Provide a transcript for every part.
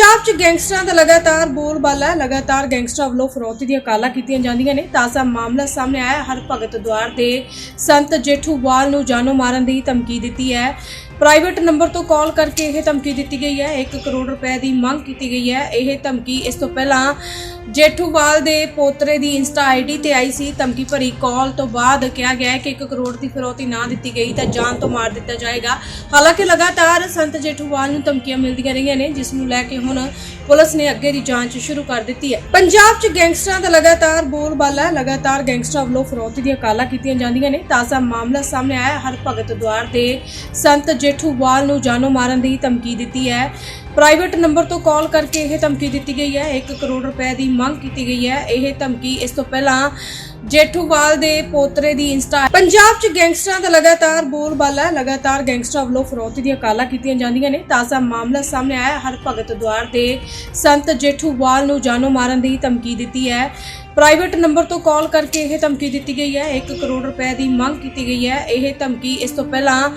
ਪੰਜਾਬ 'ਚ ਗੈਂਗਸਟਰਾਂ ਦਾ ਲਗਾਤਾਰ ਬੋਲਬਾਲਾ ਹੈ ਲਗਾਤਾਰ ਗੈਂਗਸਟਰਾਂ ਵੱਲੋਂ ਫਰੌਤੀ ਦੀਆਂ ਕਾਲਾਂ ਕੀਤੀਆਂ ਜਾਂਦੀਆਂ ਨੇ। ਤਾਜ਼ਾ ਮਾਮਲਾ ਸਾਹਮਣੇ ਆਇਆ। ਹਰ ਭਗਤ ਦੁਆਰ ਦੇ ਸੰਤ ਜੇਠੂਵਾਲ ਨੂੰ ਜਾਨੋਂ ਮਾਰਨ ਦੀ ਧਮਕੀ ਦਿੱਤੀ ਹੈ। ਪ੍ਰਾਈਵੇਟ ਨੰਬਰ ਤੋਂ ਕਾਲ ਕਰਕੇ ਇਹ ਧਮਕੀ ਦਿੱਤੀ ਗਈ ਹੈ। 1 ਕਰੋੜ ਰੁਪਏ ਦੀ ਮੰਗ ਕੀਤੀ ਗਈ ਹੈ। ਇਹ ਧਮਕੀ ਇਸ ਤੋਂ ਪਹਿਲਾਂ ਜੇਠੂਵਾਲ ਦੇ ਪੋਤਰੇ ਦੀ ਇੰਸਟਾ ਆਈਡੀ ਤੇ ਆਈ ਸੀ ਧਮਕੀ ਭਰੀ ਕਾਲ ਤੋਂ ਬਾਅਦ ਕਿਹਾ ਗਿਆ ਹੈ ਕਿ 1 ਕਰੋੜ ਦੀ ਫਿਰੌਤੀ ਨਾ ਦਿੱਤੀ ਗਈ ਤਾਂ ਜਾਨ ਤੋਂ ਮਾਰ ਦਿੱਤਾ ਜਾਏਗਾ। ਹਾਲਾਂਕਿ ਲਗਾਤਾਰ ਸੰਤ ਜੇਠੂਵਾਲ ਨੂੰ ਧਮਕੀਆਂ ਮਿਲਦੀਆਂ ਰਹੀਆਂ ਨੇ, ਜਿਸ ਨੂੰ ਲੈ ਕੇ ਹੁਣ ਪੁਲਿਸ ਨੇ ਅੱਗੇ ਦੀ ਜਾਂਚ ਸ਼ੁਰੂ ਕਰ ਦਿੱਤੀ ਹੈ। ਪੰਜਾਬ 'ਚ ਗੈਂਗਸਟਰਾਂ ਦਾ ਲਗਾਤਾਰ ਬੋਲਬਾਲਾ ਹੈ। ਲਗਾਤਾਰ ਗੈਂਗਸਟਰਾਂ ਵੱਲੋਂ ਫਿਰੌਤੀ ਦੀਆਂ ਕਾਲਾਂ ਕੀਤੀਆਂ ਜਾਂਦੀਆਂ ਨੇ। ਤਾਜ਼ਾ ਮਾਮਲਾ ਸਾਹਮਣੇ ਆਇਆ ਹਰ ਭਗਤ ਦੁਆਰ ਦੇ ਸੰਤ ਜੇਠੂਵਾਲ ਨੂੰ ਜਾਨੋਂ ਮਾਰਨ ਦੀ ਧਮਕੀ ਦਿੱਤੀ ਹੈ। ਪ੍ਰਾਈਵੇਟ ਨੰਬਰ ਤੋਂ ਕਾਲ ਕਰਕੇ ਇਹ ਧਮਕੀ ਦਿੱਤੀ ਗਈ ਹੈ। 1 ਕਰੋੜ ਰੁਪਏ ਦੀ ਮੰਗ ਕੀਤੀ ਗਈ ਹੈ। ਇਹ ਧਮਕੀ ਇਸ ਤੋਂ ਪਹਿਲਾਂ ਜੇਠੂਵਾਲ ਦੇ ਪੋਤਰੇ ਦੀ ਇੰਸਟਾ ਪੰਜਾਬ 'ਚ ਗੈਂਗਸਟਰਾਂ ਦਾ ਲਗਾਤਾਰ ਬੋਲਬਾਲਾ ਹੈ। ਲਗਾਤਾਰ ਗੈਂਗਸਟਰਾਂ ਵੱਲੋਂ ਫਰੋਤੀ ਦੀਆਂ ਕਾਲਾਂ ਕੀਤੀਆਂ ਜਾਂਦੀਆਂ ਨੇ। ਤਾਜ਼ਾ ਮਾਮਲਾ ਸਾਹਮਣੇ ਆਇਆ ਹਰ ਭਗਤ ਦੁਆਰ ਦੇ ਸੰਤ ਜੇਠੂਵਾਲ ਨੂੰ ਜਾਨੋਂ ਮਾਰਨ ਦੀ ਧਮਕੀ ਦਿੱਤੀ ਹੈ। ਪ੍ਰਾਈਵੇਟ ਨੰਬਰ ਤੋਂ ਕਾਲ ਕਰਕੇ ਇਹ ਧਮਕੀ ਦਿੱਤੀ ਗਈ ਹੈ। 1 ਕਰੋੜ ਰੁਪਏ ਦੀ ਮੰਗ ਕੀਤੀ ਗਈ ਹੈ। ਇਹ ਧਮਕੀ ਇਸ ਤੋਂ ਪਹਿਲਾਂ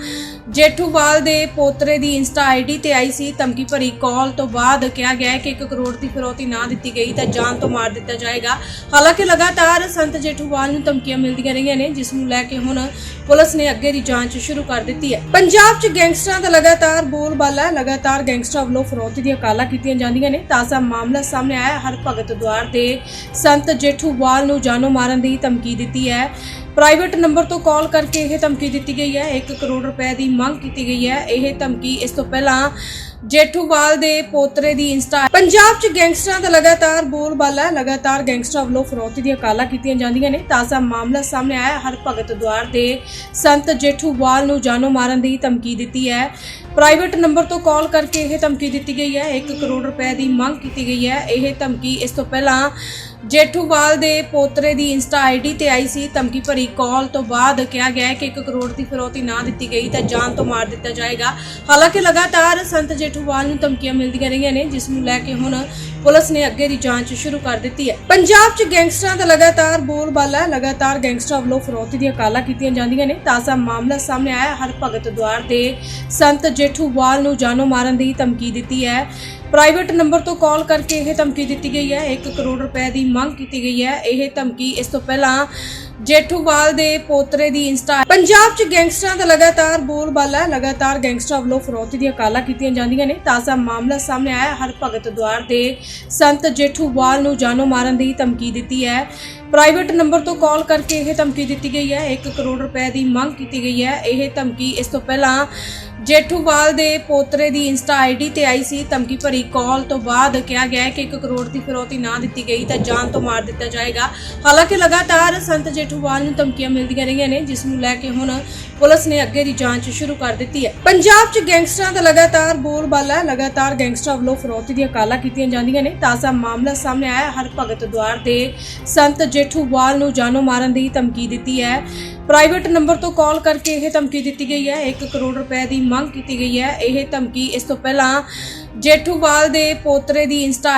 ਜੇਠੂਵਾਲ ਦੇ ਪੋਤਰੇ ਦੀ ਇੰਸਟਾ ਆਈਡੀ ਤੇ ਆਈ ਸੀ। ਧਮਕੀ ਭਰੀ ਕਾਲ ਤੋਂ ਬਾਅਦ ਕਿਹਾ ਗਿਆ ਹੈ ਕਿ 1 ਕਰੋੜ ਦੀ ਫਿਰੌਤੀ ਨਾ ਦਿੱਤੀ ਗਈ ਤਾਂ ਜਾਨ ਤੋਂ ਮਾਰ ਦਿੱਤਾ ਜਾਏਗਾ। ਹਾਲਾਂਕਿ ਲਗਾਤਾਰ ਸੰਤ ਜੇਠੂਵਾਲ ਨੂੰ ਧਮਕੀਆਂ ਮਿਲਦੀਆਂ ਰਹੀਆਂ ਨੇ, ਜਿਸ ਨੂੰ ਲੈ ਕੇ ਹੁਣ ਪੁਲਿਸ ਨੇ ਅੱਗੇ ਦੀ ਜਾਂਚ ਸ਼ੁਰੂ ਕਰ ਦਿੱਤੀ ਹੈ। ਪੰਜਾਬ 'ਚ ਗੈਂਗਸਟਰਾਂ ਦਾ ਲਗਾਤਾਰ ਬੋਲਬਾਲਾ ਹੈ। ਲਗਾਤਾਰ ਗੈਂਗਸਟਰਾਂ ਵੱਲੋਂ ਫਰੋਤੀ ਦੀਆਂ ਕਾਲਾਂ ਕੀਤੀਆਂ ਜਾਂਦੀਆਂ ਨੇ। ਤਾਜ਼ਾ ਮਾਮਲਾ ਸਾਹਮਣੇ ਆਇਆ ਹਰ ਭਗਤ ਦੁਆਰ ਦੇ ਸੰਤ ਜੇਠੂਵਾਲ ਨੂੰ ਜਾਨੋਂ ਮਾਰਨ ਦੀ ਧਮਕੀ ਦਿੱਤੀ ਹੈ। ਪ੍ਰਾਈਵੇਟ ਨੰਬਰ ਤੋਂ ਕਾਲ ਕਰਕੇ ਇਹ ਧਮਕੀ ਦਿੱਤੀ ਗਈ ਹੈ। 1 ਕਰੋੜ ਰੁਪਏ ਦੀ ਮੰਗ ਕੀਤੀ ਗਈ ਹੈ। ਇਹ ਧਮਕੀ ਇਸ ਤੋਂ ਪਹਿਲਾਂ ਜੇਠੂਵਾਲ ਦੇ ਪੋਤਰੇ ਦੀ ਇੰਸਟਾ ਪੰਜਾਬ 'ਚ ਗੈਂਗਸਟਰਾਂ ਦਾ ਲਗਾਤਾਰ ਬੋਲਬਾਲਾ ਹੈ ਲਗਾਤਾਰ ਗੈਂਗਸਟਰਾਂ ਵੱਲੋਂ ਫਰੋਤੀ ਦੀਆਂ ਕਾਲਾਂ ਕੀਤੀਆਂ ਜਾਂਦੀਆਂ ਨੇ। ਤਾਜ਼ਾ ਮਾਮਲਾ ਸਾਹਮਣੇ ਆਇਆ। ਹਰ ਭਗਤ ਦੁਆਰ ਦੇ ਸੰਤ ਜੇਠੂਵਾਲ ਨੂੰ ਜਾਨੋਂ ਮਾਰਨ ਦੀ ਧਮਕੀ ਦਿੱਤੀ ਹੈ। ਪ੍ਰਾਈਵੇਟ ਨੰਬਰ ਤੋਂ ਕਾਲ ਕਰਕੇ ਇਹ ਧਮਕੀ ਦਿੱਤੀ ਗਈ ਹੈ। 1 ਕਰੋੜ ਰੁਪਏ ਦੀ ਮੰਗ ਕੀਤੀ ਗਈ ਹੈ। ਇਹ ਧਮਕੀ ਇਸ ਤੋਂ ਪਹਿਲਾਂ ਜੇਠੂਵਾਲ ਦੇ ਪੋਤਰੇ ਦੀ ਇੰਸਟਾ ਆਈਡੀ ਤੇ ਆਈ ਸੀ। ਧਮਕੀ ਭਰੀ ਕਾਲ ਤੋਂ ਬਾਅਦ ਕਿਹਾ ਗਿਆ ਹੈ ਕਿ 1 ਕਰੋੜ ਦੀ ਫਰੋਤੀ ਨਾ ਦਿੱਤੀ ਗਈ ਤਾਂ ਜਾਨ ਤੋਂ ਮਾਰ ਦਿੱਤਾ ਜਾਏਗਾ। ਹਾਲਾਂਕਿ ਲਗਾਤਾਰ ਸੰਤ ਜੇਠੂਵਾਲ ਨੂੰ ਧਮਕੀਆਂ ਮਿਲਦੀਆਂ ਰਹੀਆਂ ਨੇ, ਜਿਸ ਨੂੰ ਲੈ ਕੇ ਹੁਣ ਪੁਲਿਸ ਨੇ ਅੱਗੇ ਦੀ ਜਾਂਚ ਸ਼ੁਰੂ ਕਰ ਦਿੱਤੀ ਹੈ। ਪੰਜਾਬ 'ਚ ਗੈਂਗਸਟਰਾਂ ਦਾ ਲਗਾਤਾਰ ਬੋਲਬਾਲਾ ਹੈ ਲਗਾਤਾਰ ਗੈਂਗਸਟਰਾਂ ਵੱਲੋਂ ਫਰੋਤੀ ਦੀਆਂ ਕਾਲਾਂ ਕੀਤੀਆਂ ਜਾਂਦੀਆਂ ਨੇ। ਤਾਜ਼ਾ ਮਾਮਲਾ ਸਾਹਮਣੇ ਆਇਆ ਹਰ ਭਗਤ ਦੁਆਰ ਦੇ ਸੰਤ ਜੇਠੂਵਾਲ ਨੂੰ ਜਾਨੋਂ ਮਾਰਨ ਦੀ ਧਮਕੀ ਦਿੱਤੀ ਹੈ। ਪ੍ਰਾਈਵੇਟ ਨੰਬਰ ਤੋਂ ਕਾਲ ਕਰਕੇ ਇਹ ਧਮਕੀ ਦਿੱਤੀ ਗਈ ਹੈ। 1 ਕਰੋੜ ਰੁਪਏ ਦੀ ਮੰਗ ਕੀਤੀ ਗਈ ਹੈ। ਇਹ ਧਮਕੀ ਇਸ ਤੋਂ ਪਹਿਲਾਂ ਜੇਠੂਵਾਲ ਦੇ ਪੋਤਰੇ ਦੀ ਇੰਸਟਾ ਪੰਜਾਬ 'ਚ ਗੈਂਗਸਟਰਾਂ ਦਾ ਲਗਾਤਾਰ ਬੋਲਬਾਲਾ ਹੈ। ਲਗਾਤਾਰ ਗੈਂਗਸਟਰਾਂ ਵੱਲੋਂ ਫਰੋਤੀ ਦੀਆਂ ਕਾਲਾਂ ਕੀਤੀਆਂ ਜਾਂਦੀਆਂ ਨੇ। ਤਾਜ਼ਾ ਮਾਮਲਾ ਸਾਹਮਣੇ ਆਇਆ ਹਰ ਭਗਤ ਦੁਆਰ ਦੇ ਸੰਤ ਜੇਠੂਵਾਲ ਨੂੰ ਜਾਨੋਂ ਮਾਰਨ ਦੀ ਧਮਕੀ ਦਿੱਤੀ ਹੈ। ਪ੍ਰਾਈਵੇਟ ਨੰਬਰ ਤੋਂ ਕਾਲ ਕਰਕੇ ਇਹ ਧਮਕੀ ਦਿੱਤੀ ਗਈ ਹੈ। 1 ਕਰੋੜ ਰੁਪਏ ਦੀ ਮੰਗ ਕੀਤੀ ਗਈ ਹੈ। ਇਹ ਧਮਕੀ ਇਸ ਤੋਂ ਪਹਿਲਾਂ ਜੇਠੂਵਾਲ ਦੇ ਪੋਤਰੇ ਦੀ ਇੰਸਟਾ ਆਈਡੀ ਤੇ ਆਈ ਸੀ ਧਮਕੀ ਭਰੀ ਕਾਲ ਤੋਂ ਬਾਅਦ ਕਿਹਾ ਗਿਆ ਹੈ ਕਿ 1 ਕਰੋੜ ਦੀ ਫਿਰੌਤੀ ਨਾ ਦਿੱਤੀ ਗਈ ਤਾਂ ਜਾਨ ਤੋਂ ਮਾਰ ਦਿੱਤਾ ਜਾਏਗਾ। ਹਾਲਾਂਕਿ ਲਗਾਤਾਰ ਸੰਤ ਜੇਠੂਵਾਲ ਨੂੰ ਧਮਕੀਆਂ ਮਿਲਦੀਆਂ ਰਹੀਆਂ ਨੇ, ਜਿਸ ਨੂੰ ਲੈ ਕੇ ਹੁਣ ਪੁਲਿਸ ਨੇ ਅੱਗੇ ਦੀ ਜਾਂਚ ਸ਼ੁਰੂ ਕਰ ਦਿੱਤੀ ਹੈ। ਪੰਜਾਬ 'ਚ ਗੈਂਗਸਟਰਾਂ ਦਾ ਲਗਾਤਾਰ ਬੋਲਬਾਲਾ ਹੈ। ਲਗਾਤਾਰ ਗੈਂਗਸਟਰਾਂ ਵੱਲੋਂ ਫਿਰੌਤੀ ਦੀਆਂ ਕਾਲਾਂ ਕੀਤੀਆਂ ਜਾਂਦੀਆਂ ਨੇ। ਤਾਜ਼ਾ ਮਾਮਲਾ ਸਾਹਮਣੇ ਆਇਆ ਹਰ ਭਗਤ ਦੁਆਰ ਦੇ ਸੰਤ ਜੇਠੂਵਾਲ ਨੂੰ ਜਾਨੋਂ ਮਾਰਨ ਦੀ ਧਮਕੀ ਦਿੱਤੀ ਹੈ। ਪ੍ਰਾਈਵੇਟ ਨੰਬਰ ਤੋਂ ਕਾਲ ਕਰਕੇ ਇਹ ਧਮਕੀ ਦਿੱਤੀ ਗਈ ਹੈ। 1 ਕਰੋੜ ਰੁਪਏ ਦੀ ਮੰਗ ਕੀਤੀ ਗਈ ਹੈ। ਇਹ ਧਮਕੀ ਇਸ ਤੋਂ ਪਹਿਲਾਂ ਜੇਠੂਵਾਲ ਦੇ ਪੋਤਰੇ ਦੀ ਇੰਸਟਾ